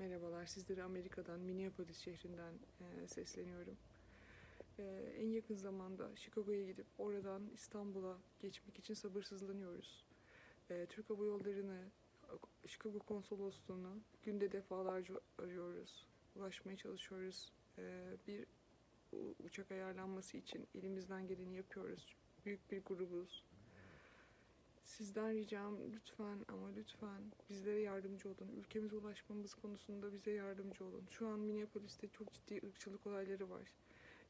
Merhabalar, sizlere Amerika'dan, Minneapolis şehrinden e, sesleniyorum. E, en yakın zamanda Chicago'ya gidip oradan İstanbul'a geçmek için sabırsızlanıyoruz. E, Türk Hava Yolları'nı, Chicago Konsolosluğu'nu günde defalarca arıyoruz, ulaşmaya çalışıyoruz. E, bir uçak ayarlanması için elimizden geleni yapıyoruz. Büyük bir grubuz. Sizden ricam lütfen ama lütfen bizlere yardımcı olun. Ülkemize ulaşmamız konusunda bize yardımcı olun. Şu an Minneapolis'te çok ciddi ırkçılık olayları var.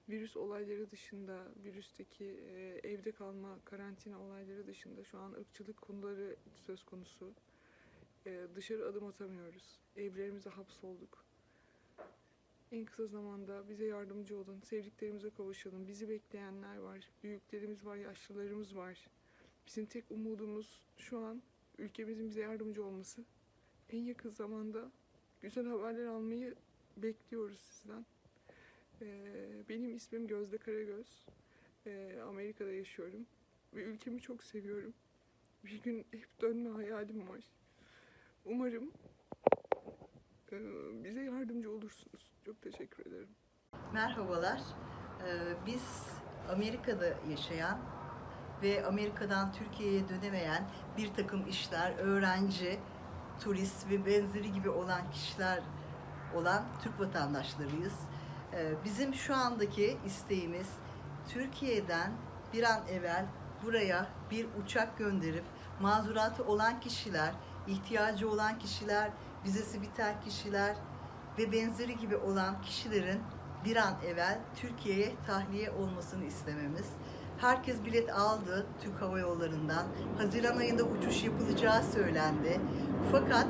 Virüs olayları dışında, virüsteki e, evde kalma, karantina olayları dışında şu an ırkçılık konuları söz konusu. E, dışarı adım atamıyoruz. Evlerimize hapsolduk. En kısa zamanda bize yardımcı olun. Sevdiklerimize kavuşalım. Bizi bekleyenler var. Büyüklerimiz var, yaşlılarımız var. Bizim tek umudumuz şu an ülkemizin bize yardımcı olması. En yakın zamanda güzel haberler almayı bekliyoruz sizden. Ee, benim ismim Gözde Karagöz. Ee, Amerika'da yaşıyorum ve ülkemi çok seviyorum. Bir gün hep dönme hayalim var. Umarım e, bize yardımcı olursunuz. Çok teşekkür ederim. Merhabalar. Ee, Biz Amerika'da yaşayan ve Amerika'dan Türkiye'ye dönemeyen bir takım işler, öğrenci, turist ve benzeri gibi olan kişiler olan Türk vatandaşlarıyız. Ee, Bizim şu andaki isteğimiz Türkiye'den bir an evvel buraya bir uçak gönderip mazuratı olan kişiler, ihtiyacı olan kişiler, vizesi biten kişiler ve benzeri gibi olan kişilerin bir an evvel Türkiye'ye tahliye olmasını istememiz. Herkes bilet aldı Türk Hava Yolları'ndan. Haziran ayında uçuş yapılacağı söylendi. Fakat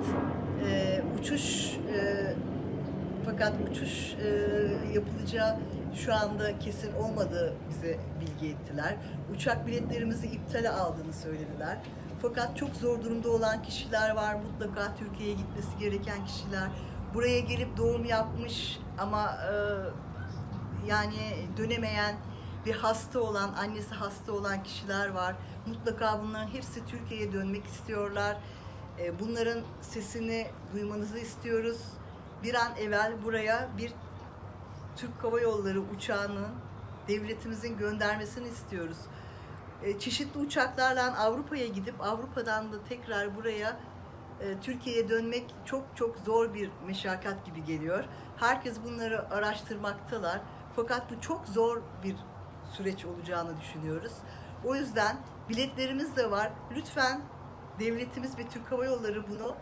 e, uçuş e, fakat uçuş e, yapılacağı şu anda kesin olmadığı bize bilgi ettiler. Uçak biletlerimizi iptale aldığını söylediler. Fakat çok zor durumda olan kişiler var. Mutlaka Türkiye'ye gitmesi gereken kişiler. Buraya gelip doğum yapmış ama e, yani dönemeyen bir hasta olan, annesi hasta olan kişiler var. Mutlaka bunların hepsi Türkiye'ye dönmek istiyorlar. E, Bunların sesini duymanızı istiyoruz. Bir an evvel buraya bir Türk Hava Yolları uçağının devletimizin göndermesini istiyoruz. E, Çeşitli uçaklarla Avrupa'ya gidip Avrupa'dan da tekrar buraya Türkiye'ye dönmek çok çok zor bir meşakkat gibi geliyor. Herkes bunları araştırmaktalar. Fakat bu çok zor bir süreç olacağını düşünüyoruz. O yüzden biletlerimiz de var. Lütfen devletimiz ve Türk Hava Yolları bunu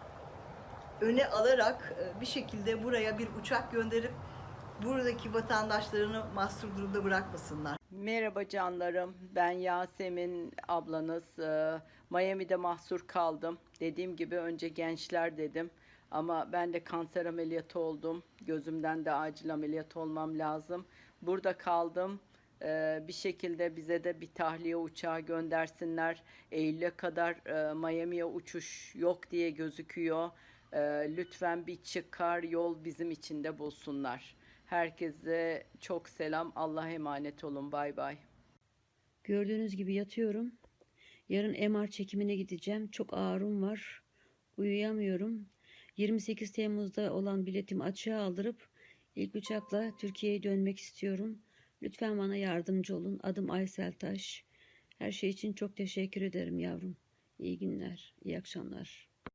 öne alarak e, bir şekilde buraya bir uçak gönderip buradaki vatandaşlarını mahsur durumda bırakmasınlar. Merhaba canlarım. Ben Yasemin ablanız. Ee, Miami'de mahsur kaldım. Dediğim gibi önce gençler dedim. Ama ben de kanser ameliyatı oldum. Gözümden de acil ameliyat olmam lazım. Burada kaldım. Ee, bir şekilde bize de bir tahliye uçağı göndersinler. Eylül'e kadar e, Miami'ye uçuş yok diye gözüküyor. Lütfen bir çıkar yol bizim için de bulsunlar. Herkese çok selam. Allah'a emanet olun. Bay bay. Gördüğünüz gibi yatıyorum. Yarın MR çekimine gideceğim. Çok ağrım var. Uyuyamıyorum. 28 Temmuz'da olan biletimi açığa aldırıp ilk uçakla Türkiye'ye dönmek istiyorum. Lütfen bana yardımcı olun. Adım Aysel Taş. Her şey için çok teşekkür ederim yavrum. İyi günler, iyi akşamlar.